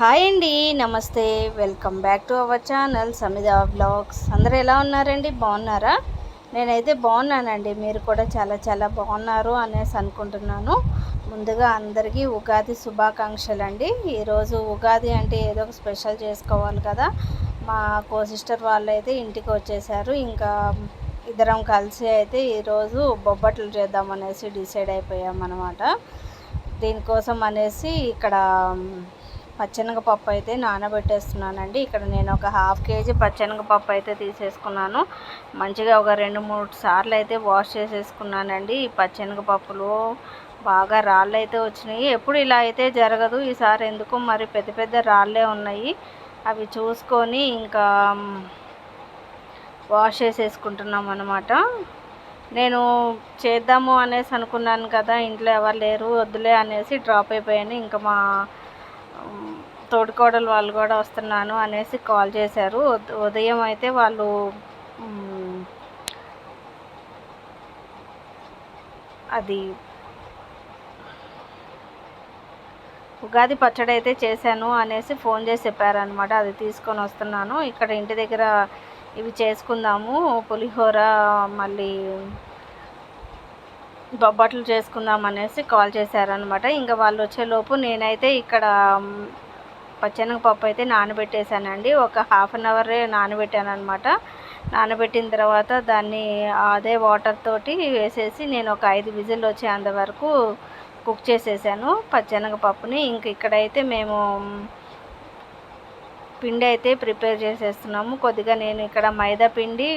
Hi అండి నమస్తే. Welcome back to our channel Samida blogs అందరు ఎలా ఉన్నారండి? బాగున్నారా? నేనైతే బాగున్నానండి. మీరు కూడా చాలా చాలా బాగున్నారు అనేసి అనుకుంటున్నాను. ముందుగా అందరికీ ఉగాది శుభాకాంక్షలు అండి ఈరోజు ఉగాది అంటే ఏదో ఒక స్పెషల్ చేసుకోవాలి కదా. మా కో సిస్టర్ వాళ్ళు అయితే ఇంటికి వచ్చేసారు. ఇంకా ఇద్దరం కలిసి అయితే ఈరోజు బొబ్బట్లు చేద్దామనేసి డిసైడ్ అయిపోయామన్నమాట. దీనికోసం అనేసి ఇక్కడ పచ్చెనగపప్పు అయితే నానబెట్టేస్తున్నానండి. ఇక్కడ నేను ఒక హాఫ్ కేజీ పచ్చెనగపప్పు అయితే తీసేసుకున్నాను. మంచిగా ఒక రెండు మూడు సార్లు అయితే వాష్ చేసేసుకున్నానండి. ఈ పచ్చెనగపప్పులో బాగా రాళ్ళు అయితే వచ్చినాయి. ఎప్పుడు ఇలా అయితే జరగదు. ఈసారి ఎందుకు మరి పెద్ద పెద్ద రాళ్ళే ఉన్నాయి. అవి చూసుకొని ఇంకా వాష్ చేసేసుకుంటున్నాం అనమాట నేను చేద్దాము అనేసి అనుకున్నాను కదా ఇంట్లో ఎవరు లేరు వద్దులే అనేసి డ్రాప్ అయిపోయాను. ఇంకా మా తోడుకోడలు వాళ్ళు కూడా వస్తున్నాను అనేసి కాల్ చేశారు. ఉదయం అయితే వాళ్ళు అది ఉగాది పచ్చడి అయితే చేశాను అనేసి ఫోన్ చేసి చెప్పారనమాట అది తీసుకొని వస్తున్నాను. ఇక్కడ ఇంటి దగ్గర ఇవి చేసుకుందాము. పులిహోర మళ్ళీ బొబ్బట్లు చేసుకుందాం అనేసి కాల్ చేశారనమాట ఇంకా వాళ్ళు వచ్చేలోపు నేనైతే ఇక్కడ పచ్చెనగపప్పు అయితే నానబెట్టేశానండి. ఒక హాఫ్ అన్ అవర్ నానబెట్టాను అనమాట నానబెట్టిన తర్వాత దాన్ని అదే వాటర్ తోటి వేసేసి నేను ఒక ఐదు విజిల్ వచ్చేంత వరకు కుక్ చేసేసాను పచ్చెనగపప్పుని. ఇంక ఇక్కడైతే మేము పిండి అయితే ప్రిపేర్ చేసేస్తున్నాము. కొద్దిగా నేను ఇక్కడ మైదా పిండి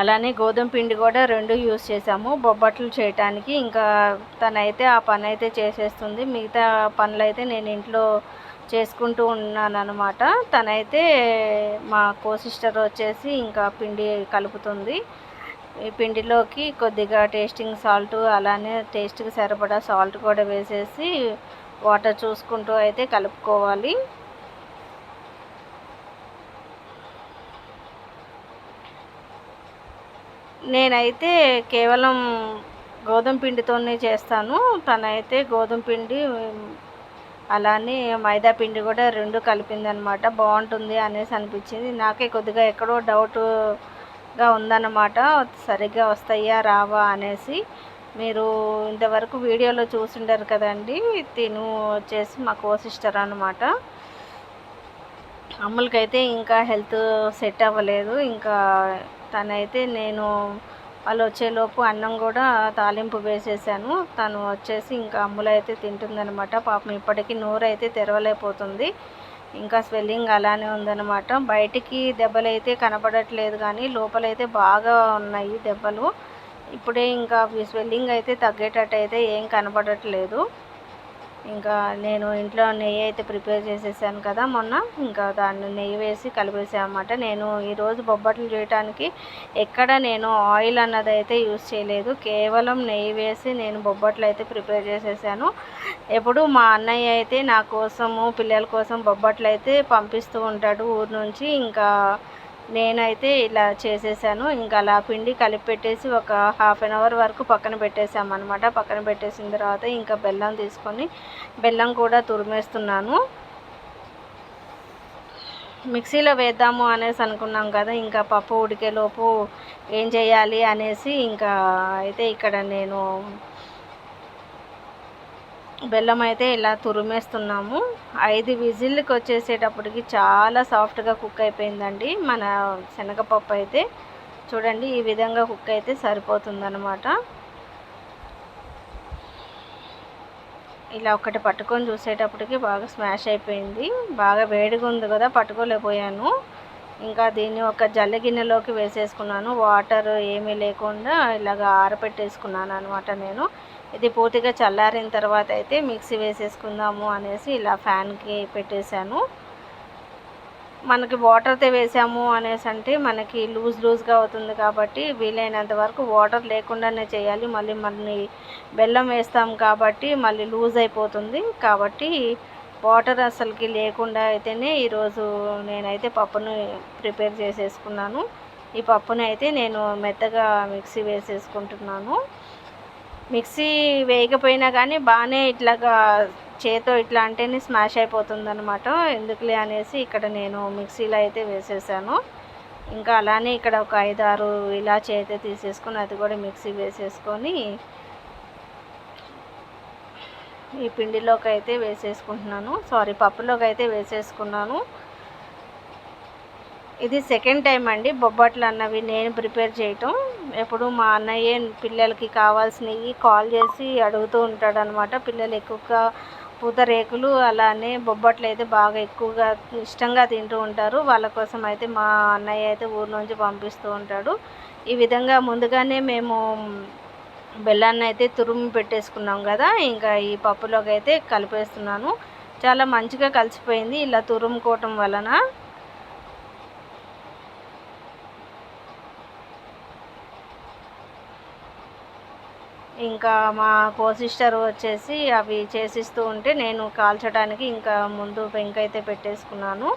అలానే గోధుమ పిండి కూడా రెండు యూస్ చేసాము బొబ్బట్లు చేయటానికి ఇంకా తనైతే ఆ పని అయితే చేసేస్తుంది. మిగతా పనులు అయితే నేను ఇంట్లో చేసుకుంటూ ఉన్నాను అనమాట తనైతే మా కో సిస్టర్ వచ్చేసి ఇంకా పిండి కలుపుతుంది. ఈ పిండిలోకి కొద్దిగా టేస్టింగ్ సాల్ట్ అలానే టేస్ట్కి సరిపడా సాల్ట్ కూడా వేసేసి వాటర్ చూసుకుంటూ అయితే కలుపుకోవాలి. నేనైతే కేవలం గోధుమ పిండితోనే చేస్తాను. తనైతే గోధుమ పిండి అలానే మైదా పిండి కూడా రెండు కలిపిందనమాట. బాగుంటుంది అనేసి అనిపించింది. నాకే కొద్దిగా ఎక్కడో డౌట్గా ఉందన్నమాట సరిగ్గా వస్తాయా రావా అనేసి. మీరు ఇంతవరకు వీడియోలో చూసుండరు కదండి. తిను వచ్చేసి మా కో సిస్టర్ అనమాట. అమ్ములకైతే ఇంకా హెల్త్ సెట్ అవ్వలేదు. ఇంకా తనైతే నేను వాళ్ళు వచ్చేలోపు అన్నం కూడా తాలింపు వేసేసాను. తను వచ్చేసి ఇంకా అమ్ములు అయితే తింటుందనమాట పాపం ఇప్పటికీ నోరు అయితే తెరవలేకపోతుంది. ఇంకా స్వెల్లింగ్ అలానే ఉందన్నమాట. బయటికి దెబ్బలు అయితే కనపడట్లేదు కానీ లోపలైతే బాగా ఉన్నాయి దెబ్బలు. ఇప్పుడే ఇంకా స్వెల్లింగ్ అయితే తగ్గేటట్టు అయితే ఏం కనపడట్లేదు. ఇంకా నేను ఇంట్లో నెయ్యి అయితే ప్రిపేర్ చేసేసాను కదా మొన్న. ఇంకా దాన్ని నెయ్యి వేసి కలిపేసామన్నమాట. నేను ఈరోజు బొబ్బట్లు చేయడానికి ఎక్కడ నేను ఆయిల్ అన్నది అయితే యూస్ చేయలేదు. కేవలం నెయ్యి వేసి నేను బొబ్బట్లు అయితే ప్రిపేర్ చేసేసాను. ఎప్పుడు మా అన్నయ్య అయితే నా కోసము పిల్లల కోసం బొబ్బట్లు అయితే పంపిస్తూ ఉంటాడు ఊరు నుంచి. ఇంకా నేనైతే ఇలా చేసేసాను. ఇంకా అలా పిండి కలిపి పెట్టేసి ఒక హాఫ్ అన్ అవర్ వరకు పక్కన పెట్టేసామన్నమాట పక్కన పెట్టేసిన తర్వాత ఇంకా బెల్లం తీసుకొని బెల్లం కూడా తురిమేస్తున్నాను. మిక్సీలో వేద్దాము అనేసి అనుకున్నాం కదా ఇంకా పప్పు ఉడికేలోపు ఏం చేయాలి అనేసి ఇంకా అయితే ఇక్కడ నేను బెల్లం అయితే ఇలా తురిమేస్తున్నాము. ఐదు విజిల్కి వచ్చేసేటప్పటికి చాలా సాఫ్ట్గా కుక్ అయిపోయిందండి. మన శనగపప్పు అయితే. చూడండి ఈ విధంగా కుక్ అయితే సరిపోతుందన్నమాట. ఇలా ఒకటి పట్టుకొని చూసేటప్పటికి బాగా స్మాష్ అయిపోయింది. బాగా వేడిగా ఉంది కదా పట్టుకోలేకపోయాను. ఇంకా దీన్ని ఒక జల్లె గిన్నెలోకి వేసేసుకున్నాను. వాటర్ ఏమీ లేకుండా ఇలాగ ఆరబెట్టేసుకున్నాను అనమాట నేను. ఇది పూర్తిగా చల్లారిన తర్వాత అయితే మిక్సీ వేసేసుకుందాము అనేసి ఇలా ఫ్యాన్కి పెట్టేశాను. మనకి వాటర్తో వేసాము అనేసి అంటే మనకి లూజ్ లూజ్గా అవుతుంది కాబట్టి వీలైనంత వరకు వాటర్ లేకుండానే చేయాలి. మళ్ళీ మళ్ళీ బెల్లం వేస్తాం కాబట్టి మళ్ళీ లూజ్ అయిపోతుంది. కాబట్టి వాటర్ అసలుకి లేకుండా అయితేనే ఈరోజు నేనైతే పప్పును ప్రిపేర్ చేసేసుకున్నాను. ఈ పప్పుని అయితే నేను మెత్తగా మిక్సీ వేసేసుకుంటున్నాను. మిక్సీ వేయకపోయినా కానీ బాగానే ఇట్లాగా చేతో ఇట్లా అంటేనే స్మాష్ అయిపోతుంది అనమాట ఎందుకులే అనేసి ఇక్కడ నేను మిక్సీలో అయితే వేసేసాను. ఇంకా అలానే ఇక్కడ ఒక ఐదు ఆరు ఇలాచి అయితే తీసేసుకొని అది కూడా మిక్సీ వేసేసుకొని ఈ పిండిలోకి అయితే వేసేసుకుంటున్నాను. సారీ పప్పులోకి అయితే వేసేసుకున్నాను. ఇది సెకండ్ టైం అండి. బొబ్బట్లు అన్నవి నేను ప్రిపేర్ చేయటం. ఎప్పుడు మా అన్నయ్య పిల్లలకి కావాల్సినవి కాల్ చేసి అడుగుతూ ఉంటాడనమాట పిల్లలు ఎక్కువగా పూతరేకులు అలానే బొబ్బట్లు అయితే బాగా ఎక్కువగా ఇష్టంగా తింటూ ఉంటారు. వాళ్ళ కోసం అయితే మా అన్నయ్య అయితే ఊరి నుంచి పంపిస్తూ ఉంటాడు. ఈ విధంగా ముందుగానే మేము బెల్లాన్ని అయితే తురుము పెట్టేసుకున్నాం కదా ఇంకా ఈ పప్పులోకి అయితే కలిపేస్తున్నాను. చాలా మంచిగా కలిసిపోయింది ఇలా తురుముకోవటం వలన. ఇంకా మా కో సిస్టర్ వచ్చేసి అవి చేసిస్తూ ఉంటే నేను కాల్చడానికి ఇంకా ముందు పెంక అయితే పెట్టేసుకున్నాను.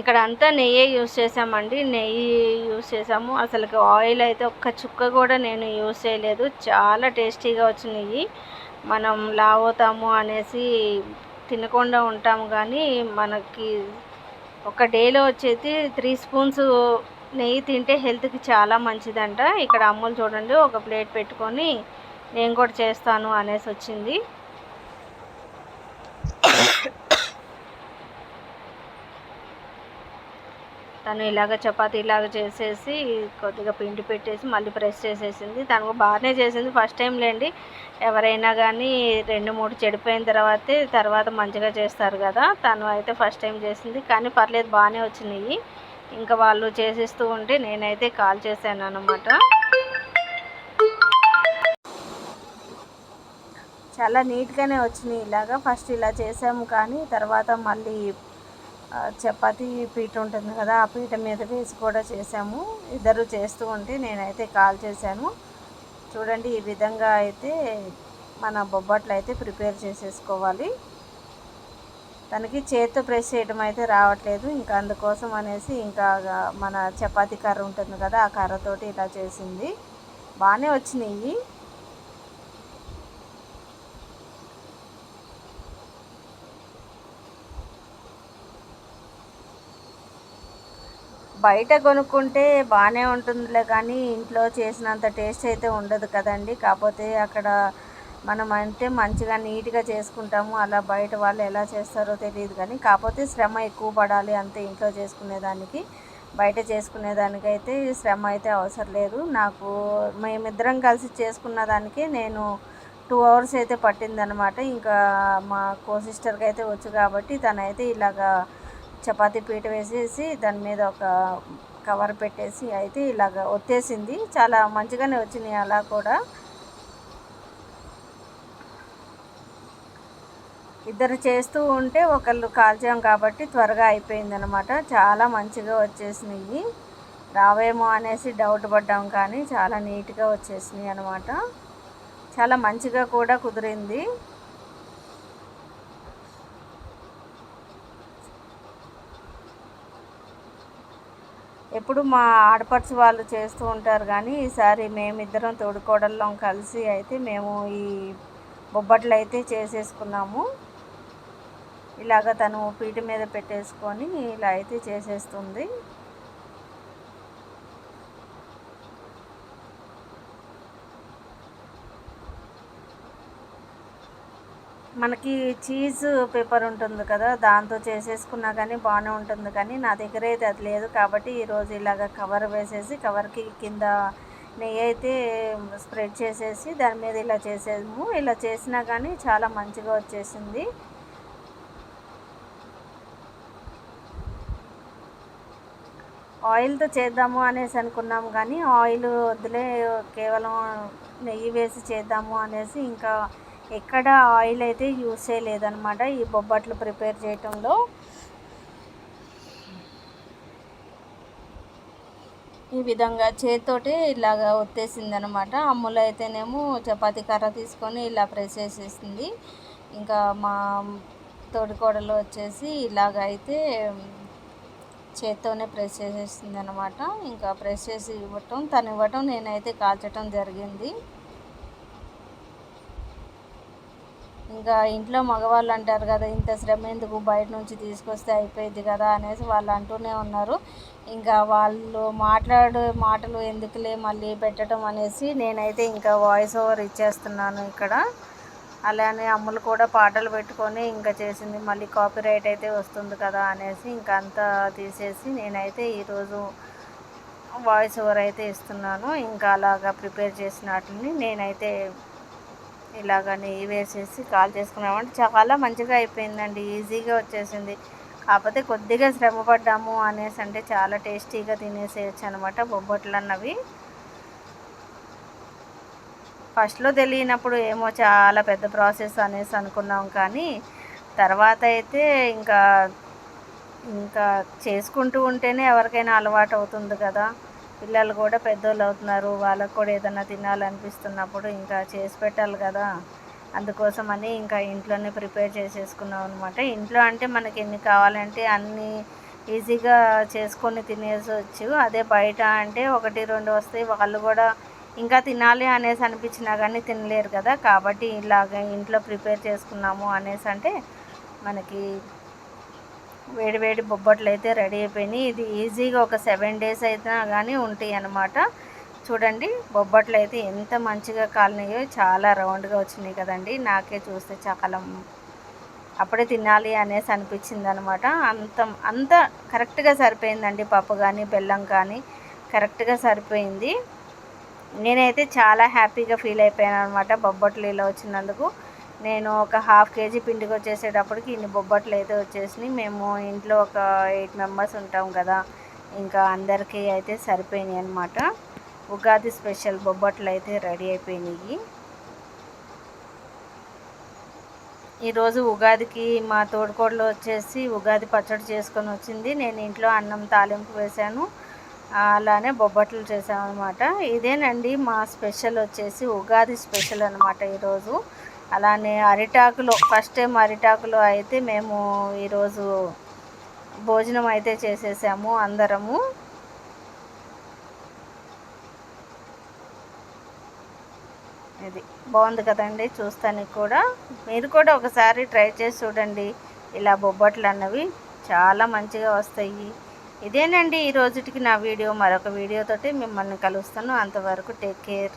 ఇక్కడ అంతా నెయ్యి యూస్ చేసామండి నెయ్యి యూస్ చేసాము అసలు ఆయిల్ అయితే ఒక్క చుక్క కూడా నేను యూస్ చేయలేదు. చాలా టేస్టీగా వచ్చినాయి. మనం లావుతాము అనేసి తినకుండా ఉంటాము కానీ మనకి ఒక డేలో వచ్చేసి త్రీ స్పూన్స్ నెయ్యి తింటే హెల్త్కి చాలా మంచిదంట. ఇక్కడ అమ్ములు చూడండి ఒక ప్లేట్ పెట్టుకొని నేను కూడా చేస్తాను అనేసి వచ్చింది. తను ఇలాగ చపాతీ ఇలాగ చేసేసి కొద్దిగా పిండి పెట్టేసి మళ్ళీ ప్రెస్ చేసేసింది. తను బాగానే చేసింది. ఫస్ట్ టైం లేండి. ఎవరైనా కానీ రెండు మూడు చెడిపోయిన తర్వాతే తర్వాత మంచిగా చేస్తారు కదా. తను అయితే ఫస్ట్ టైం చేసింది. కానీ పర్లేదు బాగానే వచ్చినాయి. ఇంకా వాళ్ళు చేసేస్తూ ఉంటే నేనైతే కాల్ చేశాను అనమాట చాలా నీట్గానే వచ్చినాయి ఇలాగా. ఫస్ట్ ఇలా చేసాము కానీ తర్వాత మళ్ళీ చపాతీ పీట ఉంటుంది కదా ఆ పీట మీద వేసి కూడా చేసాము ఇద్దరు చేస్తూ ఉంటే నేనైతే కాల్ చేశాను. చూడండి ఈ విధంగా అయితే మన బొబ్బట్లు అయితే ప్రిపేర్ చేసేసుకోవాలి. తనకి చేతితో ప్రెస్ చేయడం అయితే రావట్లేదు. ఇంకా అందుకోసం అనేసి ఇంకా మన చపాతీ కర్ర ఉంటుంది కదా ఆ కర్రతోటి ఇలా చేసింది. బాగానే వచ్చినాయి. బయట కొనుక్కుంటే బాగానే ఉంటుందిలే కానీ ఇంట్లో చేసినంత టేస్ట్ అయితే ఉండదు కదండి. కాకపోతే అక్కడ మనం అంటే మంచిగా నీట్గా చేసుకుంటాము. అలా బయట వాళ్ళు ఎలా చేస్తారో తెలియదు కానీ కాకపోతే శ్రమ ఎక్కువ పడాలి అంతే ఇంట్లో చేసుకునేదానికి బయట చేసుకునేదానికైతే శ్రమ అయితే అవసరం లేదు. నాకు మేమిద్దరం కలిసి చేసుకున్న దానికి నేను టూ అవర్స్ అయితే పట్టిందనమాట. ఇంకా మా కో సిస్టర్కి అయితే వచ్చు కాబట్టి తనైతే ఇలాగా చపాతీ పీట వేసేసి దాని మీద ఒక కవర్ పెట్టేసి అయితే ఇలాగ ఒత్తేసింది. చాలా మంచిగానే వచ్చినాయి అలా కూడా. ఇద్దరు చేస్తూ ఉంటే ఒకళ్ళు కాల్చాం కాబట్టి త్వరగా అయిపోయిందనమాట చాలా మంచిగా వచ్చేసినాయి. రావేమో అనేసి డౌట్ పడ్డాం కానీ చాలా నీట్గా వచ్చేసినాయి అనమాట చాలా మంచిగా కూడా కుదిరింది. ఎప్పుడు మా ఆడపడుచు వాళ్ళు చేస్తూ ఉంటారు కానీ ఈసారి మేమిద్దరం తోడుకోడళ్ళం కలిసి అయితే మేము ఈ బొబ్బట్లు అయితే చేసేసుకున్నాము. ఇలాగ తను పీట మీద పెట్టేసుకొని ఇలా అయితే చేసేస్తుంది. మనకి చీజ్ పేపర్ ఉంటుంది కదా దాంతో చేసేసుకున్నా కానీ బాగానే ఉంటుంది. కానీ నా దగ్గర అయితే అది లేదు. కాబట్టి ఈరోజు ఇలాగ కవర్ వేసేసి కవర్కి కింద నెయ్యి అయితే స్ప్రెడ్ చేసేసి దాని మీద ఇలా చేసేము. ఇలా చేసినా కానీ చాలా మంచిగా వచ్చేసింది. ఆయిల్తో చేద్దాము అనేసి అనుకున్నాము కానీ ఆయిల్ వద్దులే కేవలం నెయ్యి వేసి చేద్దాము అనేసి ఇంకా ఎక్కడ ఆయిల్ అయితే యూస్ చేయలేదన్నమాట ఈ బొబ్బట్లు ప్రిపేర్ చేయటంలో. ఈ విధంగా చేతితోటి ఇలాగా ఒత్తేసింది అనమాట అమ్ములు అయితేనేమో చపాతి కర్ర తీసుకొని ఇలా ప్రెస్ చేసేసింది. ఇంకా మా తోడికోడలు వచ్చేసి ఇలాగ అయితే చేత్తోనే ప్రెస్ చేసేసింది అనమాట ఇంకా ప్రెస్ చేసి ఇవ్వటం తను ఇవ్వటం నేనైతే కాల్చటం జరిగింది. ఇంకా ఇంట్లో మగవాళ్ళు అంటారు కదా ఇంత శ్రమ ఎందుకు బయట నుంచి తీసుకొస్తే అయిపోయింది కదా అనేసి వాళ్ళు అంటూనే ఉన్నారు. ఇంకా వాళ్ళు మాట్లాడే మాటలు ఎందుకులే మళ్ళీ పెట్టడం అనేసి నేనైతే ఇంకా వాయిస్ ఓవర్ ఇచ్చేస్తున్నాను ఇక్కడ. అలానే అమ్ములు కూడా పాటలు పెట్టుకొని ఇంకా చేసింది మళ్ళీ కాపీ రైట్ అయితే వస్తుంది కదా అనేసి ఇంకా అంతా తీసేసి నేనైతే ఈరోజు వాయిస్ ఓవర్ అయితే ఇస్తున్నాను. ఇంకా అలాగా ప్రిపేర్ చేసిన వాటిని నేనైతే ఇలాగ నెయ్యి వేసేసి కాల్ చేసుకున్నామంటే చాలా మంచిగా అయిపోయిందండి ఈజీగా వచ్చేసింది. కాకపోతే కొద్దిగా శ్రమ పడ్డాము అనేసి అంటే చాలా టేస్టీగా తినేసేయచ్చు అనమాట బొబ్బట్లు అన్నవి ఫస్ట్లో తెలియనప్పుడు ఏమో చాలా పెద్ద ప్రాసెస్ అనేసి అనుకున్నాం కానీ తర్వాత అయితే ఇంకా ఇంకా చేసుకుంటూ ఉంటేనే ఎవరికైనా అలవాటు అవుతుంది కదా. పిల్లలు కూడా పెద్దోళ్ళు అవుతున్నారు. వాళ్ళకు కూడా ఏదైనా తినాలనిపిస్తున్నప్పుడు ఇంకా చేసి పెట్టాలి కదా. అందుకోసం అని ఇంకా ఇంట్లోనే ప్రిపేర్ చేసేసుకున్నాం అనమాట ఇంట్లో అంటే మనకి ఎన్ని కావాలంటే అన్నీ ఈజీగా చేసుకొని తినేసొచ్చు అదే బయట అంటే ఒకటి రెండు వస్తాయి వాళ్ళు కూడా ఇంకా తినాలి అనేసి అనిపించినా కానీ తినలేరు కదా. కాబట్టి ఇలాగ ఇంట్లో ప్రిపేర్ చేసుకున్నాము అనేసి అంటే మనకి వేడి వేడి బొబ్బట్లు అయితే రెడీ అయిపోయినాయి. ఇది ఈజీగా ఒక సెవెన్ డేస్ అయినా కానీ ఉంటాయి అన్నమాట. చూడండి బొబ్బట్లు అయితే ఎంత మంచిగా కాలినాయో చాలా రౌండ్గా వచ్చినాయి కదండి. నాకే చూస్తే చాలా అప్పుడే తినాలి అనేసి అనిపించింది అనమాట అంత అంత కరెక్ట్గా సరిపోయిందండి పప్పు కానీ బెల్లం కానీ కరెక్ట్గా సరిపోయింది. నేనైతే చాలా హ్యాపీగా ఫీల్ అయిపోయాను అనమాట బొబ్బట్లు ఇలా వచ్చినందుకు. నేను ఒక హాఫ్ కేజీ పిండికి వచ్చేసేటప్పటికి ఇన్ని బొబ్బట్లు అయితే వచ్చేసినాయి. మేము ఇంట్లో ఒక ఎయిట్ మెంబర్స్ ఉంటాం కదా ఇంకా అందరికీ అయితే సరిపోయినాయి అనమాట ఉగాది స్పెషల్ బొబ్బట్లు అయితే రెడీ అయిపోయినాయి. ఈరోజు ఉగాదికి మా తోడుకోడలు వచ్చేసి ఉగాది పచ్చడి చేసుకొని వచ్చింది. నేను ఇంట్లో అన్నం తాలింపు వేశాను. అలానే బొబ్బట్లు చేసామన్నమాట ఇదేనండి మా స్పెషల్ వచ్చేసి ఉగాది స్పెషల్ అనమాట ఈరోజు. అలానే అరిటాకులో ఫస్ట్ టైం అరిటాకులో అయితే మేము ఈరోజు భోజనం అయితే చేసేసాము అందరము. ఇది బాగుంది కదండి చూస్తానికి కూడా. మీరు కూడా ఒకసారి ట్రై చేసి చూడండి. ఇలా బొబ్బట్లు అన్నవి చాలా మంచిగా వస్తాయి. ఇదేనండి ఈ రోజుటికి నా వీడియో. మరొక వీడియోతోటి మిమ్మల్ని కలుస్తాను. అంతవరకు టేక్ కేర్